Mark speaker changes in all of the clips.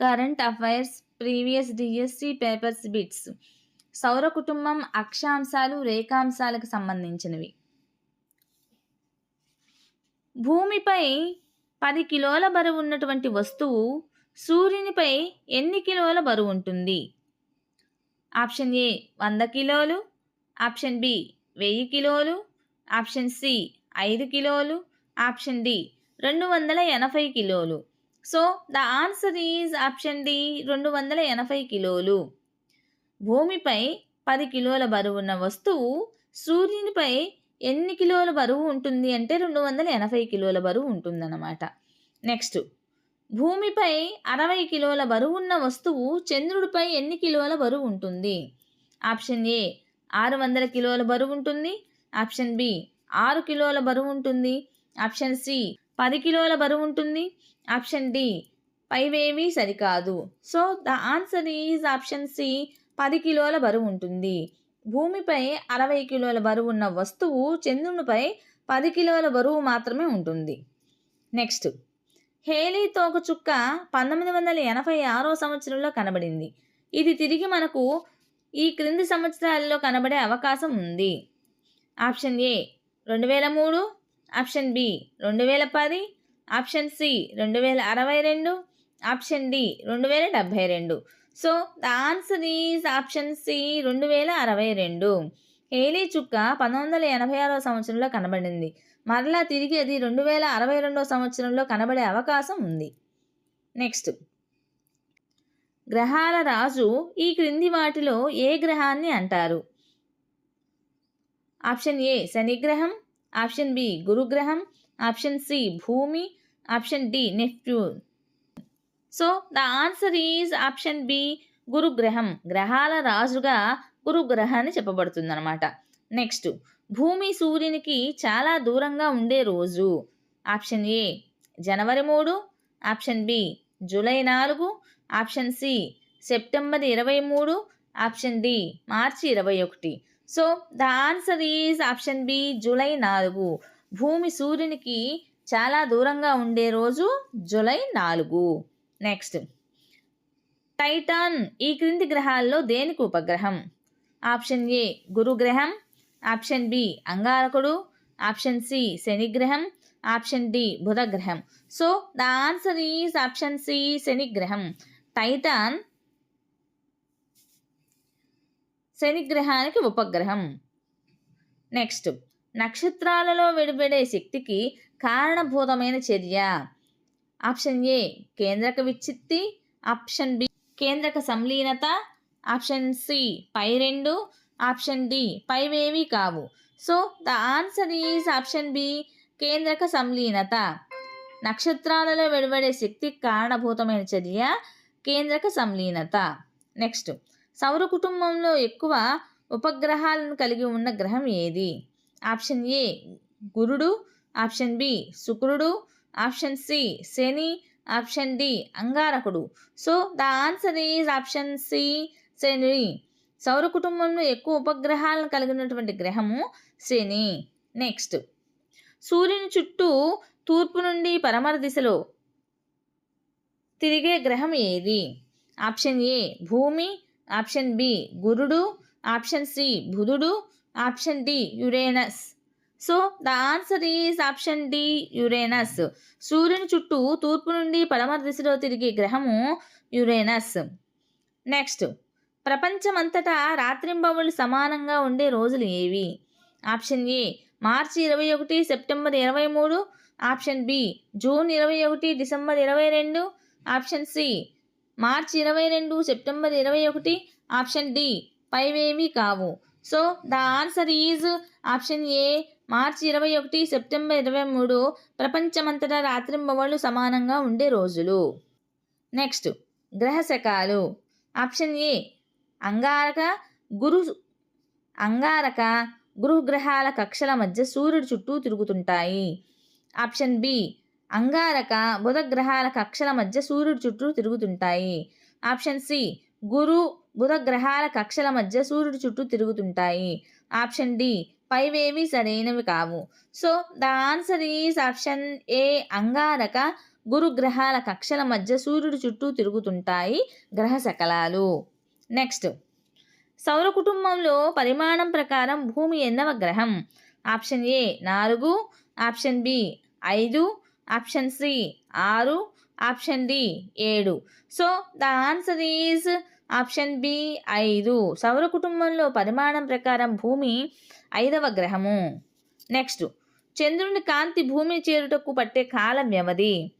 Speaker 1: Current affairs previous DSC papers bits సౌర కుటుంబం అక్షాంశాలు రేఖాంశాలకు సంబంధించినవి. భూమిపై పది కిలోల బరువు ఉన్నటువంటి వస్తువు సూర్యునిపై ఎన్ని కిలోల బరువు ఉంటుంది? ఆప్షన్ ఏ వంద కిలోలు. ఆప్షన్ బి వెయ్యి కిలోలు. ఆప్షన్ సి ఐదు కిలోలు. ఆప్షన్ డి రెండు వందల ఎనభై కిలోలు. So the answer is option D రెండు వందల ఎనభై కిలోలు. భూమిపై పది కిలోల బరువున్న వస్తువు సూర్యునిపై ఎన్ని కిలోల బరువు ఉంటుంది అంటే రెండు వందల ఎనభై కిలోల బరువు ఉంటుందన్నమాట. నెక్స్ట్ భూమిపై అరవై కిలోల బరువున్న వస్తువు చంద్రుడిపై ఎన్ని కిలోల బరువు ఉంటుంది? ఆప్షన్ ఏ ఆరు వందల కిలోల బరువు ఉంటుంది. ఆప్షన్ బి ఆరు కిలోల బరువు ఉంటుంది. ఆప్షన్ సి పది కిలోల బరువు ఉంటుంది? Option D. పైవేవి సరికాదు. So the answer is option C. పది కిలోల బరువు ఉంటుంది. భూమిపై అరవై కిలోల బరువు ఉన్న వస్తువు చంద్రునిపై పది కిలోల బరువు మాత్రమే ఉంటుంది. నెక్స్ట్. హేలీ తోకచుక్క పంతొమ్మిది వందల ఎనభై ఆరో సంవత్సరంలో కనబడింది. ఇది తిరిగి మనకు ఈ క్రింది సంవత్సరాల్లో కనబడే అవకాశం ఉంది. Option A. రెండు వేల మూడు ఆప్షన్ బి రెండు వేల పది ఆప్షన్ సి రెండు వేల అరవై రెండు ఆప్షన్ డి రెండు వేల డెబ్భై రెండు so the answer is option C రెండు వేల అరవై రెండు హేలీ చుక్క పంతొమ్మిది వందల ఎనభై ఆరో సంవత్సరంలో కనబడింది. మరలా తిరిగి అది రెండు వేల అరవై రెండో సంవత్సరంలో కనబడే అవకాశం ఉంది. నెక్స్ట్. గ్రహాల రాజు ఈ క్రింది వాటిలో ఏ గ్రహాన్ని అంటారు? ఆప్షన్ ఏ శనిగ్రహం ఆప్షన్ బి గురుగ్రహం ఆప్షన్ సి భూమి option D Neptune. So the answer is option B గురుగ్రహం. గ్రహాల రాజుగా గురుగ్రహాన్ని చెప్పబడుతుంది అనమాట నెక్స్ట్ భూమి సూర్యునికి చాలా దూరంగా ఉండే రోజు. ఆప్షన్ ఏ జనవరి మూడు ఆప్షన్ బి జూలై నాలుగు ఆప్షన్ సి సెప్టెంబర్ ఇరవై మూడు ఆప్షన్ డి మార్చి ఇరవై ఒకటి. So the answer is option B July నాలుగు. భూమి సూర్యునికి చాలా దూరంగా ఉండే రోజు జూలై నాలుగు. నెక్స్ట్ టైటాన్ ఈ క్రింది గ్రహాల్లో దేనికి ఉపగ్రహం? ఆప్షన్ ఏ గురుగ్రహం. ఆప్షన్ బి అంగారకుడు. ఆప్షన్ సి శనిగ్రహం. ఆప్షన్ డి బుధగ్రహం. So the answer is option C శనిగ్రహం. టైటాన్ శనిగ్రహానికి ఉపగ్రహం. నెక్స్ట్ నక్షత్రాలలో విడిపడే శక్తికి కారణభూతమైన చర్య. ఆప్షన్ ఏ కేంద్రక విచ్చిత్తి ఆప్షన్ బి కేంద్రక సంలీనత. ఆప్షన్ సి పై రెండు. ఆప్షన్ డి పైవేవి కావు. So the answer is option B కేంద్రక సంలీనత. నక్షత్రాలలో వెలువడే శక్తికి కారణభూతమైన చర్య కేంద్రక సంలీనత. నెక్స్ట్ సౌర కుటుంబంలో ఎక్కువ ఉపగ్రహాలను కలిగి ఉన్న గ్రహం ఏది? ఆప్షన్ ఏ గురుడు. ఆప్షన్ బి శుక్రుడు. ఆప్షన్ సి శని. ఆప్షన్ డి అంగారకుడు. So the answer is option C శని. సౌర కుటుంబంలో ఎక్కువ ఉపగ్రహాలను కలిగినటువంటి గ్రహము శని. నెక్స్ట్. సూర్యుని చుట్టూ తూర్పు నుండి పరమర దిశలో తిరిగే గ్రహం ఏది? ఆప్షన్ ఏ భూమి. ఆప్షన్ బి గురుడు ఆప్షన్ సి బుధుడు option D Uranus. So the answer is option D Uranus. సూర్యుని చుట్టూ తూర్పు నుండి పడమర దిశలో తిరిగే గ్రహము యురేనస్. నెక్స్ట్ ప్రపంచమంతటా రాత్రింబవులు సమానంగా ఉండే రోజులు ఏవి? ఆప్షన్ ఏ మార్చి ఇరవై ఒకటి సెప్టెంబర్ ఇరవై మూడు. ఆప్షన్ బి జూన్ ఇరవై ఒకటి డిసెంబర్ ఇరవై రెండు. ఆప్షన్ సి మార్చి ఇరవై రెండు సెప్టెంబర్ ఇరవై ఒకటి ఆప్షన్ డి పైవేవి కావు. So the answer is option A మార్చి ఇరవై ఒకటి సెప్టెంబర్ ఇరవై మూడు ప్రపంచమంతటా రాత్రింబవళ్ళు సమానంగా ఉండే రోజులు. నెక్స్ట్ గ్రహ శకాలు ఆప్షన్ ఏ అంగారక గురు అంగారక గురుగ్రహాల కక్షల మధ్య సూర్యుడు చుట్టూ తిరుగుతుంటాయి. ఆప్షన్ బి అంగారక బుధ గ్రహాల కక్షల మధ్య సూర్యుడు చుట్టూ తిరుగుతుంటాయి. ఆప్షన్ సి గురు బుధ గ్రహాల కక్షల మధ్య సూర్యుడు చుట్టూ తిరుగుతుంటాయి. ఆప్షన్ డి పైవేవి సరైనవి కావు. So the answer is option A అంగారక గురుగ్రహాల కక్షల మధ్య సూర్యుడి చుట్టూ తిరుగుతుంటాయి గ్రహ శకలాలు. నెక్స్ట్ సౌర కుటుంబంలో పరిమాణం ప్రకారం భూమి ఎన్నవ గ్రహం? ఆప్షన్ ఏ నాలుగు. ఆప్షన్ బి ఐదు. ఆప్షన్ సి ఆరు. ఆప్షన్ డి ఏడు. So the answer is option B ఐదు. సౌర కుటుంబంలో పరిమాణం ప్రకారం భూమి ఐదవ గ్రహము. నెక్స్ట్ చంద్రుని కాంతి భూమిని చేరుటకు పట్టే కాల వ్యవధి.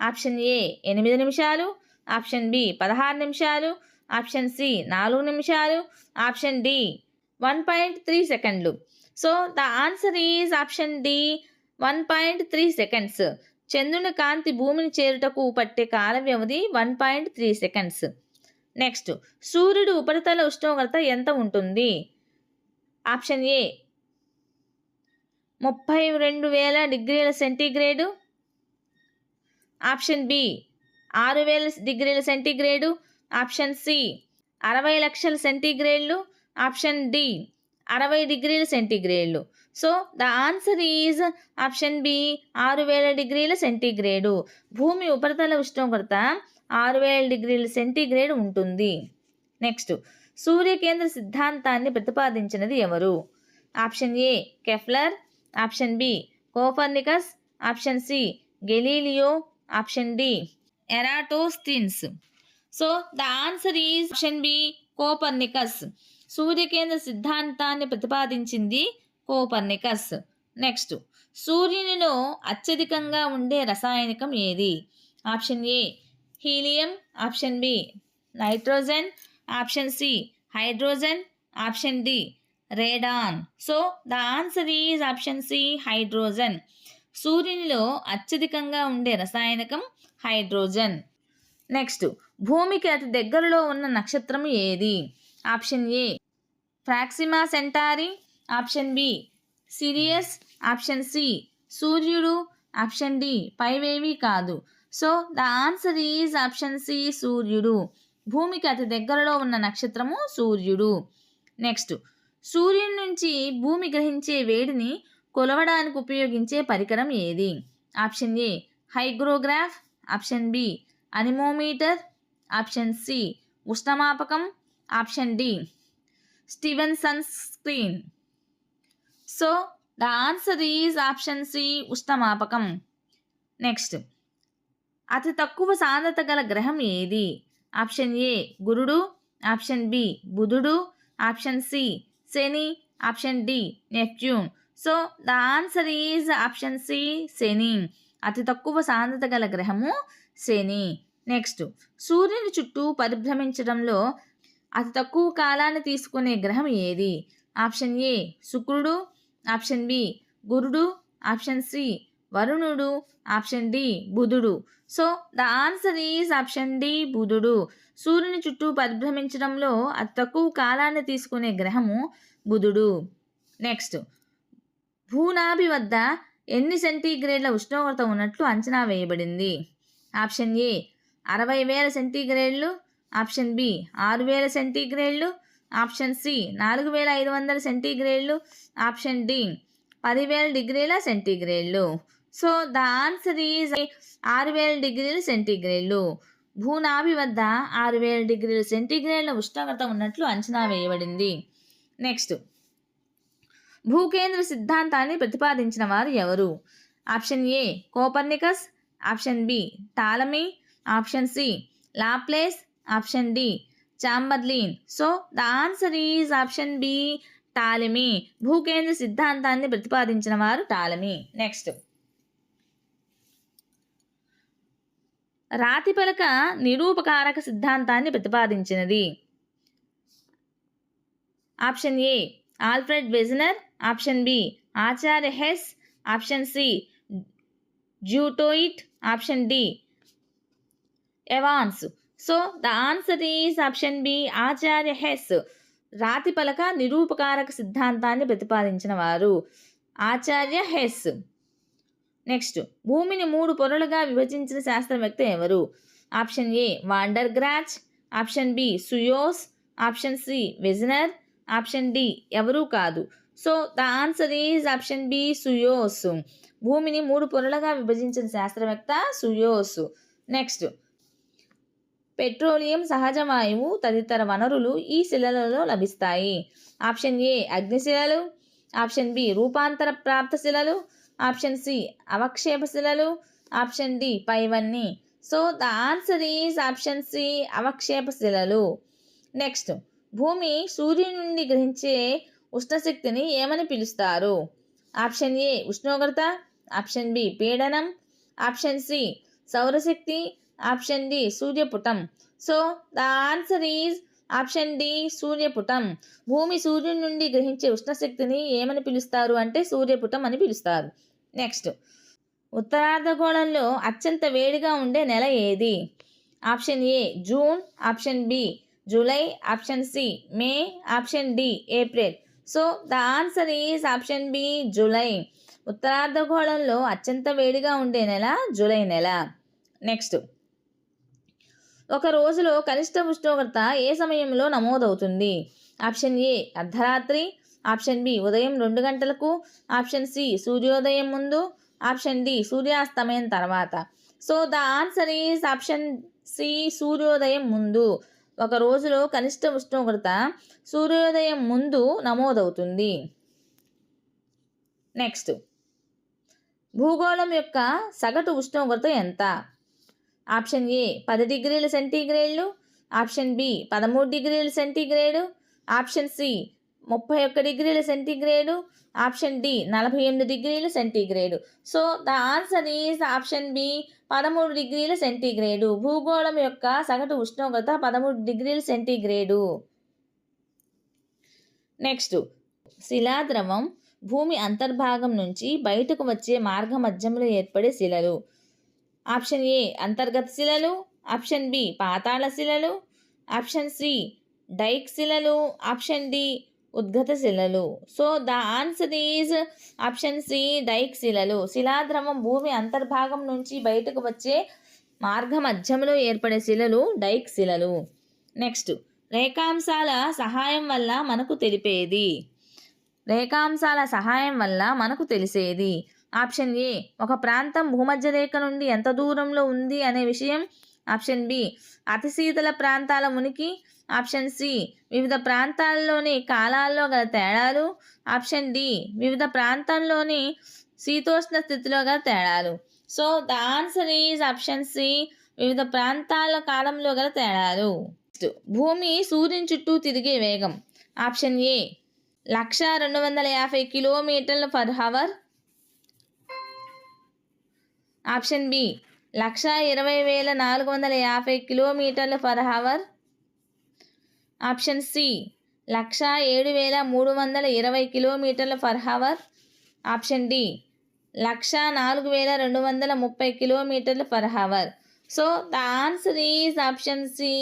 Speaker 1: ఆప్షన్ ఏ ఎనిమిది నిమిషాలు. ఆప్షన్ బి పదహారు నిమిషాలు. ఆప్షన్ సి నాలుగు నిమిషాలు. Option D one point three సెకండ్లు. So the answer is option D one point three seconds. చంద్రుని కాంతి భూమిని చేరుటకు పట్టే కాల వ్యవధి one point three seconds next సూర్యుడు ఉపరితల ఉష్ణోగ్రత ఎంత ఉంటుంది? ఆప్షన్ ఏ ముప్పై రెండు వేల డిగ్రీల సెంటీగ్రేడు ఆప్షన్ బి ఆరు వేల డిగ్రీల సెంటీగ్రేడు ఆప్షన్ సి అరవై లక్షల సెంటీగ్రేడ్లు ఆప్షన్ డి అరవై డిగ్రీల సెంటీగ్రేడ్లు so the answer is option B ఆరు వేల డిగ్రీల సెంటీగ్రేడు. భూమి ఉపరితల ఉష్ణోగ్రత ఆరు వేల డిగ్రీల సెంటీగ్రేడ్ ఉంటుంది. నెక్స్ట్ సూర్యకేంద్ర సిద్ధాంతాన్ని ప్రతిపాదించినది ఎవరు? Option A Kepler option B Copernicus option C Galileo option D Eratosthenes so the answer is option B Copernicus సూర్యకేంద్ర సిద్ధాంతాన్ని ప్రతిపాదించింది కోపర్నికస్. నెక్స్ట్ సూర్యునిలో అత్యధికంగా ఉండే రసాయనికం ఏది? Option A helium option B nitrogen option C hydrogen option D radon. So the answer is option C hydrogen. సూర్యునిలో అత్యధికంగా ఉండే రసాయనికం hydrogen. Next భూమికి అతి దగ్గరలో ఉన్న నక్షత్రం ఏది? Option A Proxima Centauri option B. Sirius option C. సూర్యుడు ఆప్షన్ డి. పైవేవి కాదు. So the answer is option C సూర్యుడు. భూమికి అతి దగ్గరలో ఉన్న నక్షత్రము సూర్యుడు. నెక్స్ట్. సూర్యుని నుంచి భూమి గ్రహించే వేడిని కొలవడానికి ఉపయోగించే పరికరం ఏది? Option A. Hygrograph. Option B. Anemometer. Option C. ఉష్ణమాపకం. Option D. Stevenson screen so the answer is option C ఉష్ణమాపకం next అతి తక్కువ సాంద్రత గల గ్రహం ఏది? ఆప్షన్ ఏ గురుడు. ఆప్షన్ బి బుధుడు. Option C Shani. Option D Neptune. So the answer is option C శని. అతి తక్కువ సాంద్రత గల గ్రహము శని. నెక్స్ట్ సూర్యుని చుట్టూ పరిభ్రమించడంలో అతి తక్కువ కాలాన్ని తీసుకునే గ్రహం ఏది? ఆప్షన్ ఏ శుక్రుడు. ఆప్షన్ బి గురుడు ఆప్షన్ సి వరుణుడు ఆప్షన్ డి బుధుడు. So the answer is option D బుధుడు. సూర్యుని చుట్టూ పరిభ్రమించడంలో అతి తక్కువ కాలాన్ని తీసుకునే గ్రహము బుధుడు. నెక్స్ట్ భూనాభి వద్ద ఎన్ని సెంటీగ్రేడ్ల ఉష్ణోగ్రత ఉన్నట్లు అంచనా వేయబడింది? ఆప్షన్ ఏ అరవై వేల సెంటీగ్రేడ్లు. ఆప్షన్ బి ఆరు వేల సెంటీగ్రేడ్లు. ఆప్షన్ సి నాలుగు వేల ఐదు వందల సెంటీగ్రేడ్లు. ఆప్షన్ డి పదివేల డిగ్రీల సెంటీగ్రేడ్లు. సో ద ఆన్సర్ ఈజ్ ఆరు వేల డిగ్రీల సెంటీగ్రేడ్లు. భూనాభి వద్ద ఆరు వేల డిగ్రీల సెంటీగ్రేడ్ల ఉష్ణోగ్రత ఉన్నట్లు అంచనా వేయబడింది. నెక్స్ట్ భూకేంద్ర సిద్ధాంతాన్ని ప్రతిపాదించిన వారు ఎవరు? Option A Copernicus option B Ptolemy option C Laplace option D Chamberlin so the answer is option B Ptolemy భూకేంద్ర సిద్ధాంతాన్ని ప్రతిపాదించిన వారు టాలమీ నెక్స్ట్ రాతిపలక నిరూపకారక సిద్ధాంతాన్ని ప్రతిపాదించినది option A Alfred Wegener option B Acharya Hess option C Du Toit option D Evans so the answer is option B Acharya Hess రాతి పలక నిరూపకారక సిద్ధాంతాన్ని ప్రతిపాదించిన వారు. ఆచార్య హెస్. నెక్స్ట్ భూమిని మూడు పొరలుగా విభజించిన శాస్త్రవేత్త ఎవరు? Option A Van der Gracht option B Suess option C Wegener option D ఎవరూ కాదు. So the answer is option B Suess భూమిని మూడు పొరలుగా విభజించిన శాస్త్రవేత్త సుయోస్ నెక్స్ట్ పెట్రోలియం సహజ వాయువు తదితర వనరులు ఈ శిలలలో లభిస్తాయి. ఆప్షన్ ఏ అగ్నిశిలలు ఆప్షన్ బి రూపాంతర ప్రాప్త శిలలు ఆప్షన్ సి అవక్షేప శిలలు ఆప్షన్ డి పైవన్నీ. So the answer is option C అవక్షేప శిలలు. నెక్స్ట్ భూమి సూర్యుని నుండి గ్రహించే ఉష్ణశక్తిని ఏమని పిలుస్తారు? ఆప్షన్ ఏ ఉష్ణోగ్రత ఆప్షన్ బి పీడనం ఆప్షన్ సి సౌరశక్తి option D సూర్యపుటం. So the answer is option D సూర్యపుటం. భూమి సూర్యుని నుండి గ్రహించే ఉష్ణశక్తిని ఏమని పిలుస్తారు అంటే సూర్యపుటం అని పిలుస్తారు. నెక్స్ట్ ఉత్తరార్ధగోళంలో అత్యంత వేడిగా ఉండే నెల ఏది? Option A June. Option B July. Option C May. Option D April. So the answer is option B July. ఉత్తరార్ధగోళంలో అత్యంత వేడిగా ఉండే నెల జూలై నెల. నెక్స్ట్ ఒక రోజులో కనిష్ట ఉష్ణోగ్రత ఏ సమయంలో నమోదవుతుంది? ఆప్షన్ ఏ అర్ధరాత్రి. ఆప్షన్ బి ఉదయం రెండు గంటలకు. ఆప్షన్ సి సూర్యోదయం ముందు. ఆప్షన్ డి సూర్యాస్తమయం తర్వాత. So the answer is option C సూర్యోదయం ముందు. ఒక రోజులో కనిష్ట ఉష్ణోగ్రత సూర్యోదయం ముందు నమోదవుతుంది. నెక్స్ట్. భూగోళం యొక్క సగటు ఉష్ణోగ్రత ఎంత? ఆప్షన్ ఏ పది డిగ్రీల సెంటీగ్రేడ్లు ఆప్షన్ బి పదమూడు డిగ్రీల సెంటీగ్రేడు ఆప్షన్ సి ముప్పై ఒక్క డిగ్రీల సెంటీగ్రేడు ఆప్షన్ డి నలభై ఎనిమిది డిగ్రీల centigrade. So the answer is option B పదమూడు డిగ్రీల సెంటీగ్రేడు. భూగోళం యొక్క సగటు ఉష్ణోగ్రత పదమూడు డిగ్రీల సెంటీగ్రేడు. నెక్స్ట్ శిలాద్రవం భూమి అంతర్భాగం నుంచి బయటకు వచ్చే మార్గ మధ్యంలో ఏర్పడే శిలలు. ఆప్షన్ ఏ అంతర్గత శిలలు ఆప్షన్ బి పాతాళ శిలలు ఆప్షన్ సి డైక్ శిలలు ఆప్షన్ డి ఉద్గత శిలలు. So the answer is option C dyke శిలలు. శిలాద్రవం భూమి అంతర్భాగం నుంచి బయటకు వచ్చే మార్గ మధ్యంలో ఏర్పడే శిలలు డైక్ శిలలు. నెక్స్ట్ రేఖాంశాల సహాయం వల్ల మనకు తెలిపేది. రేఖాంశాల సహాయం వల్ల మనకు తెలిసేది. ఆప్షన్ ఏ ఒక ప్రాంతం భూమధ్య రేఖ నుండి ఎంత దూరంలో ఉంది అనే విషయం. ఆప్షన్ బి అతి శీతల ప్రాంతాల ఉనికి ఆప్షన్ సి వివిధ ప్రాంతాల్లోని కాలాల్లో గల తేడాలు. ఆప్షన్ డి వివిధ ప్రాంతాల్లోని శీతోష్ణ స్థితిలో గల తేడాలు. So the answer is option C వివిధ ప్రాంతాల కాలంలో గల తేడాలు. భూమి సూర్యుని చుట్టూ తిరిగే వేగం. ఆప్షన్ ఏ లక్ష రెండు వందల యాభై కిలోమీటర్ల పర్ హవర్. ఆప్షన్ బి లక్ష ఇరవై వేల నాలుగు వందల యాభై కిలోమీటర్ల పర్ హవర్ ఆప్షన్ సి లక్ష ఏడు వేల మూడు వందల ఇరవై కిలోమీటర్ల పర్ హవర్ ఆప్షన్ డి లక్ష నాలుగు వేల రెండు వందల ముప్పై కిలోమీటర్ల per hour so the answer is option C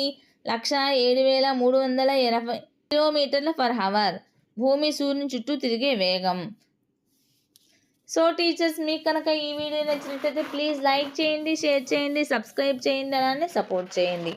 Speaker 1: లక్ష ఏడు వేల మూడు వందల ఇరవై కిలోమీటర్ల పర్ హవర్ భూమి సూర్యుని చుట్టూ తిరిగే వేగం. సో టీచర్స్ మీకు కనుక ఈ వీడియో నచ్చినట్లయితే ప్లీజ్ లైక్ చేయండి షేర్ చేయండి సబ్స్క్రైబ్ చేయండి అలానే సపోర్ట్ చేయండి.